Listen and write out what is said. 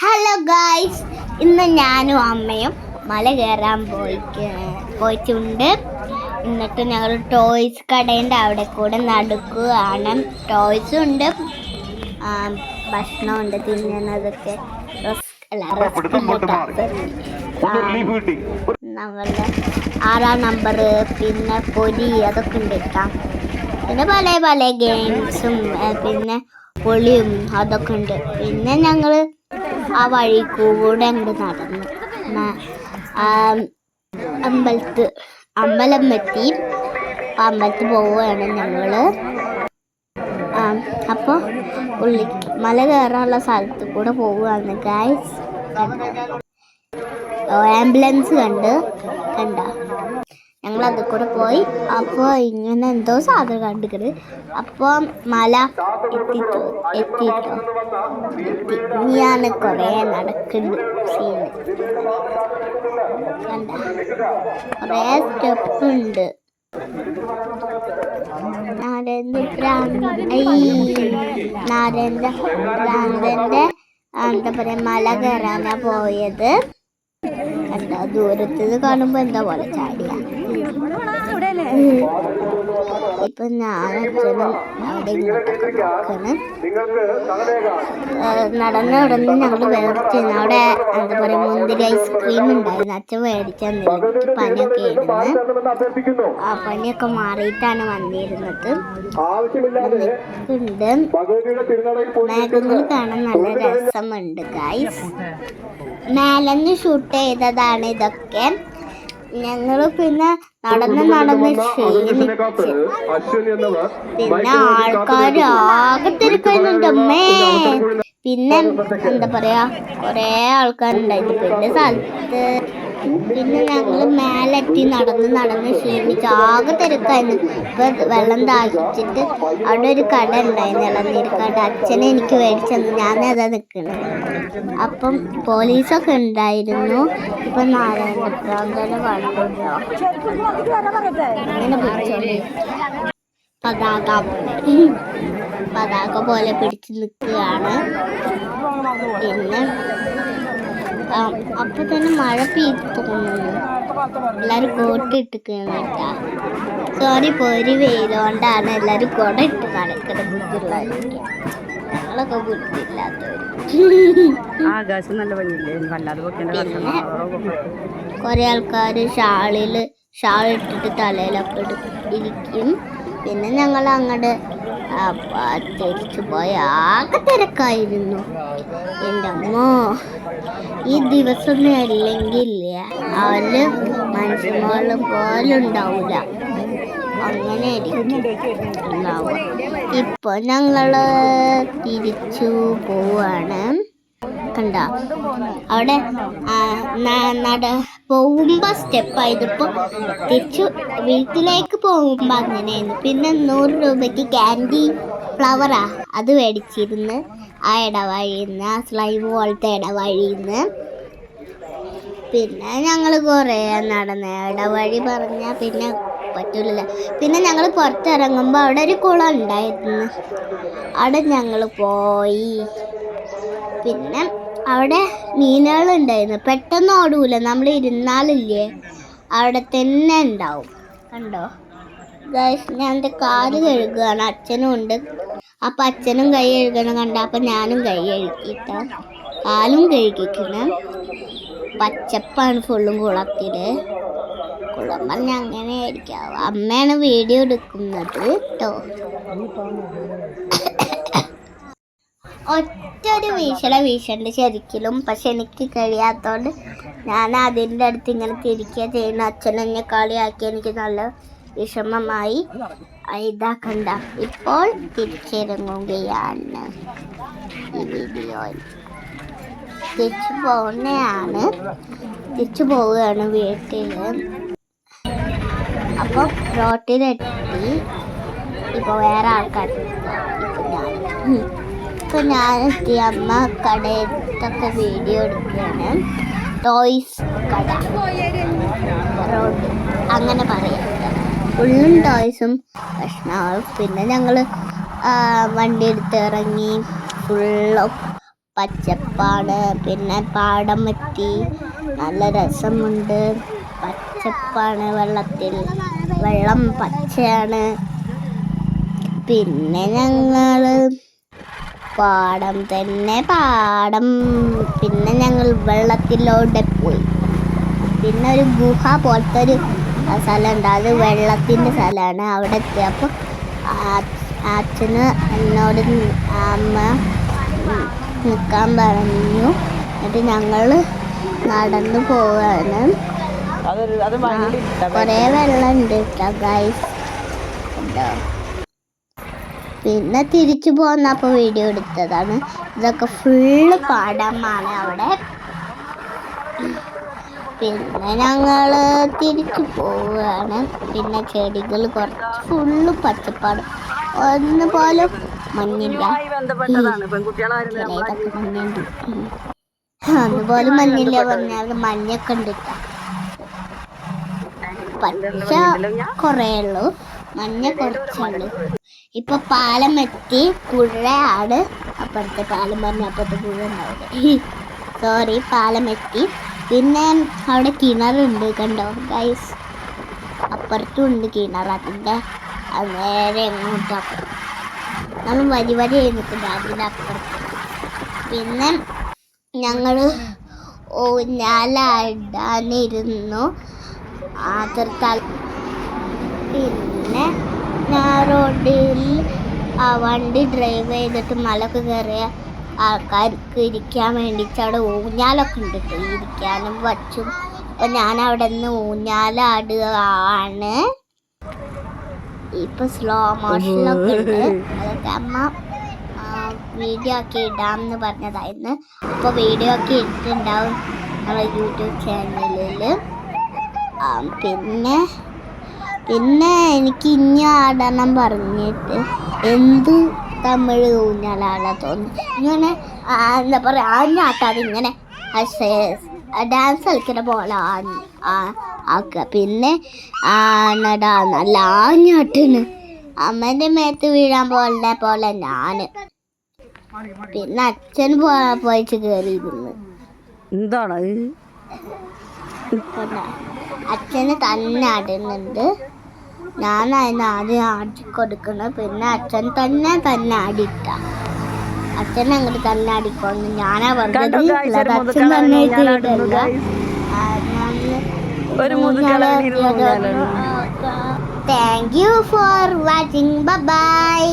Hello guys ഇന്ന് ഞാനും അമ്മയും മല കയറാൻ പോയി പോയിട്ടുണ്ട്. എന്നിട്ട് ഞങ്ങൾ ടോയ്സ് കടേന്റെ അവിടെ കൂടെ നടക്കുകയാണ്. ടോയ്സും ഉണ്ട്. ഭക്ഷണം ഭക്ഷണമുണ്ട് തിന്നുന്നതൊക്കെ. നമ്മളുടെ ആറാം നമ്പർ പിന്നെ പൊരി അതൊക്കെ ഉണ്ട് കേട്ടോ. പിന്നെ പല പല ഗെയിംസും പിന്നെ പൊളിയും അതൊക്കെ ഉണ്ട്. പിന്നെ ഞങ്ങൾ ആ വഴി കൂടെ അങ്ങോട്ട് നടന്നു. അമ്പലത്ത് അമ്പലം എത്തി അപ്പൊ അമ്പലത്തിൽ പോവുകയാണ് ഞങ്ങൾ. അപ്പോൾ ഉള്ളി മല കയറാനുള്ള സ്ഥലത്ത് കൂടെ പോവുകയാണ് ഗായ്സ് ആംബുലൻസ് കണ്ട് കണ്ട. ഞങ്ങൾ അതിൽ കൂടെ പോയി. അപ്പോൾ ഇങ്ങനെ എന്തോ സാധനം കണ്ടിക്കണ്. അപ്പോൾ മല എത്തിട്ടോ എത്തിട്ടോ. എത്തി ഇനിയാണ് കുറേ നടക്കുന്നു സീന് കണ്ട? കുറേ സ്റ്റെപ്പ് ഉണ്ട്. നാരേന്ദ്ര നാരേന്ദ്ര ഭ്രാന്തന്റെ എന്താ പറയാ മല കയറാനാണ് പോയത്. കണ്ടോ ദൂരത്ത് കാണുമ്പോ എന്താ പോലെ ചാടിയ? ഇപ്പൊ ഞാൻ അച്ഛനും അവിടെ ഇങ്ങോട്ടൊക്കെ നോക്കാണ്. ഏഹ് നടന്ന് നടന്ന് ഞങ്ങൾ വേർത്തിരുന്നു അവിടെ എന്താ പറയാ മുന്തിരി ഐസ്ക്രീം ഉണ്ടായിരുന്നു. അച്ഛൻ മേടിച്ചു എനിക്ക് പനിയൊക്കെ ആയിരുന്നു ആ പനിയൊക്കെ മാറിയിട്ടാണ് വന്നിരുന്നത്. ഉണ്ട് മേഘങ്ങൾ കാണാൻ നല്ല രസമുണ്ട് ഗൈസ് മേലെന്ന് ഷൂട്ട് ചെയ്തതാണ് ഇതൊക്കെ. ഞങ്ങൾ പിന്നെ നടന്ന് നടന്ന് ക്ഷീണിച്ച്. പിന്നെ ആൾക്കാർ ആകെ തിരക്കുന്നുണ്ട് അമ്മേ പിന്നെ എന്താ പറയാ കൊറേ ആൾക്കാരുണ്ടായിരുന്നു പിന്നെ സ്ഥലത്ത് പിന്നെ ഞങ്ങൾ മേലെത്തി നടന്ന് നടന്ന് ക്ഷീണിച്ച് ആകെ തിരക്കായിരുന്നു. ഇപ്പൊ വെള്ളം താഴ്ചിട്ട് അവിടെ ഒരു കട ഉണ്ടായിരുന്നു. ഇളനീര് കട. അച്ഛനെ എനിക്ക് മേടിച്ചെന്ന് അതാ നിൽക്കുന്നത് അപ്പം പോലീസൊക്കെ ഉണ്ടായിരുന്നു. ഇപ്പൊ നാരായണ പതാക പതാക പോലെ പിടിച്ച് നിൽക്കുകയാണ്. പിന്നെ അപ്പൊ തന്നെ മഴ പെയ്തു തോന്നുന്നു. എല്ലാരും കോട്ട് ഇട്ടിരിക്കുകയാണ് കേട്ടാ. സോറി പൊരി വെയിലോണ്ടാണ് എല്ലാരും കുട ഇട്ട് നടക്കുന്നത് ബുദ്ധിയുള്ളവരൊക്കെ. ഞങ്ങളൊക്കെ ബുദ്ധിയില്ലാത്തവര്. ആകാശം നല്ല പിന്നെ കുറെ ആൾക്കാർ ഷാളിൽ ഷാൾ ഇട്ടിട്ട് തലയിലൊക്കെ ഇരിക്കും. പിന്നെ ഞങ്ങൾ അങ്ങോട്ട് തിരിച്ചു പോയ. ആകെ തിരക്കായിരുന്നു. എന്റെ അമ്മോ ഈ ദിവസം അല്ലെങ്കിൽ അവർ മനുഷ്യന്മാരെ പോലെ ഉണ്ടാവില്ല അങ്ങനെ ഇപ്പൊ ഞങ്ങൾ തിരിച്ചു പോവാണ്. കണ്ട? അവിടെ പോകുമ്പോ സ്റ്റെപ്പ് ആയതിപ്പോ തിരിച്ചു വീട്ടിലേക്ക് പോകുമ്പോ അങ്ങനെയായിരുന്നു. പിന്നെ നൂറ് രൂപയ്ക്ക് ക്യാൻഡി ഫ്ലവറാ അത് മേടിച്ചിരുന്ന് ആ ഇടവഴിന്ന് ആ സ്ലൈം പോലത്തെ ഇടവഴിന്ന് പിന്നെ ഞങ്ങൾ കുറേ നടന്ന് ഇടവഴി പറഞ്ഞാൽ പിന്നെ പറ്റൂലല്ലോ. പിന്നെ ഞങ്ങൾ പുറത്തിറങ്ങുമ്പോൾ അവിടെ ഒരു കുളം ഉണ്ടായിരുന്നു. അവിടെ ഞങ്ങൾ പോയി. പിന്നെ അവിടെ മീനുകളുണ്ടായിരുന്നു. പെട്ടെന്ന് ഓടൂല. നമ്മൾ ഇരുന്നാലില്ലേ അവിടെ തന്നെ ഉണ്ടാവും. കണ്ടോ? ഞാൻ എന്റെ കാൽ കഴുകുകയാണ്. അച്ഛനും ഉണ്ട്. അപ്പം അച്ഛനും കൈ കഴുകണം കണ്ട? അപ്പം ഞാനും കൈ കഴുകിയിട്ട. കാലും കഴുകിക്കണം പച്ചപ്പാണ് ഫുള്ളും കുളത്തിൽ കുളം പറഞ്ഞ അങ്ങനെ ആയിരിക്കാം അമ്മയാണ് വീഡിയോ എടുക്കുന്നത് കേട്ടോ ഒറ്റൊരു വീശല വീശണ്ട് ശരിക്കലും പക്ഷെ എനിക്ക് കഴിയാത്തോണ്ട് ഞാൻ അതിന്റെ അടുത്ത് ഇങ്ങനെ തിരിക്കുക ചെയ്യുന്ന. അച്ഛൻ എന്നെ കളിയാക്കി എനിക്ക് നല്ല വിഷമമായി. ഇതാക്കണ്ട ഇതാ കണ്ട. ഇപ്പോൾ തിരിച്ചിറങ്ങുകയാണ് ഈ വീഡിയോയിൽ. തിരിച്ചു പോകുന്നതാണ് തിരിച്ചു പോവുകയാണ് വീട്ടിൽ അപ്പോൾ റോട്ടിലെത്തി. ഇപ്പോൾ വേറെ ആൾക്കാർ ഇപ്പം ഞാൻ. ഇപ്പൊ ഞാനെത്തി അമ്മ കടയിലത്തൊക്കെ വീഡിയോ എടുക്കുകയാണ്. ടോയ്സ് കട. റോഡ് അങ്ങനെ പറയാം. ഫുള്ളും ടോയ്സും ഭക്ഷണമാവും പിന്നെ ഞങ്ങൾ വണ്ടി എടുത്ത് ഇറങ്ങി. ഫുള്ളും പച്ചപ്പാട്. പിന്നെ പാടം എത്തി നല്ല രസമുണ്ട്. പച്ചപ്പാണ് വെള്ളത്തിൽ. വെള്ളം പച്ചയാണ്. പിന്നെ ഞങ്ങൾ പാടം തന്നെ പാടം. പിന്നെ ഞങ്ങൾ വെള്ളത്തിലൂടെ പോയി. പിന്നെ ഒരു ഗുഹ പോലത്തെ ഒരു സ്ഥലമുണ്ട്. അത് വെള്ളത്തിന്റെ സ്ഥലമാണ്. അവിടെ എത്തിയപ്പോൾ അച്ഛന് എന്നോട് അമ്മ നിൽക്കാൻ പറഞ്ഞു. എന്നിട്ട് ഞങ്ങൾ നടന്നു പോവാണ്. കുറേ വെള്ളം ഉണ്ട് കേട്ടോ ഗൈസ് കേട്ടോ പിന്നെ തിരിച്ചു പോന്നപ്പോൾ വീഡിയോ എടുത്തതാണ്. ഇതൊക്കെ ഫുള്ള് പാടമാണ് അവിടെ. പിന്നെ ഞങ്ങൾ തിരിച്ചു പോവുകയാണ്. പിന്നെ ചെടികൾ കുറച്ച് ഫുള്ള് പച്ചപ്പാട്. ഒന്ന് പോലും മഞ്ഞില്ല മഞ്ഞുണ്ട്. അതുപോലെ മഞ്ഞില്ല പറഞ്ഞാൽ മഞ്ഞൊക്കെ ഉണ്ട്. പച്ച കുറേ ഉള്ളൂ മഞ്ഞ കുറച്ചുള്ളൂ ഇപ്പൊ പാലം എത്തി. പുഴയാണ്. അപ്പുറത്തെ പാലം പറഞ്ഞ അപ്പുറത്തെ പുഴ ഉണ്ടാവില്ല സോറി പാലം എത്തി. പിന്നെ അവിടെ കിണറുണ്ട് കണ്ടോ ഗൈസ് അപ്പുറത്തും ഉണ്ട് കിണർ. അതിന്റെ അത് നേരെ എങ്ങോട്ടും നമ്മൾ വരി വരി എഴുന്നിട്ടുണ്ട് അതിന്റെ അപ്പുറത്ത്. പിന്നെ ഞങ്ങൾ ഓ ഞാലാടാനിരുന്നു ആദർത്താൽ പിന്നെ ഞാൻ റോഡിൽ ആ വണ്ടി ഡ്രൈവ് ചെയ്തിട്ട് മലക്ക് കയറിയ ആൾക്കാർക്ക് ഇരിക്കാൻ വേണ്ടിയിട്ട് അവിടെ ഊഞ്ഞാലൊക്കെ ഉണ്ട് ഇരിക്കാനും പറ്റും. അപ്പൊ ഞാൻ അവിടെ നിന്ന് ഊഞ്ഞാലാടുകയാണ് ഇപ്പൊ സ്ലോ മോഷനിലൊക്കെ ഉണ്ട്. അതൊക്കെ അമ്മ വീഡിയോ ഒക്കെ ഇടാമെന്ന് പറഞ്ഞതായിരുന്നു അപ്പോൾ വീഡിയോ ഒക്കെ ഇട്ടിട്ടുണ്ടാവും നമ്മുടെ യൂട്യൂബ് ചാനലിൽ പിന്നെ പിന്നെ എനിക്ക് ഇനി ആടണം പറഞ്ഞിട്ട് എന്ത് തമിഴ് ഊഞ്ഞാലാടാ തോന്നി ഇങ്ങനെ എന്താ പറയുക ആഞ്ഞാട്ടാതെ ഇങ്ങനെ. ഡാൻസ് കളിക്കുന്ന പോലെ ആക്കുക. പിന്നെ ആണടാ നല്ല ആഞ്ഞാട്ടിന് അമ്മേന്റെ മേത്ത് വീഴാൻ പോലെ പോലെ ഞാൻ പിന്നെ അച്ഛൻ പോ പോയിട്ട് കയറിയിരുന്നു എന്താണ് അത്? അച്ഛന് തന്നെ ആടുന്നുണ്ട് ഞാൻ അതിന് ആദ്യം ആടി കൊടുക്കണം പിന്നെ അച്ഛൻ തന്നെ തന്നെ ആടിട്ട അച്ഛൻ അങ്ങോട്ട് തന്നെ ആടിക്കൊന്നു ഞാനാ പറഞ്ഞത്. അച്ഛൻ തന്നെ. Thank you for watching bye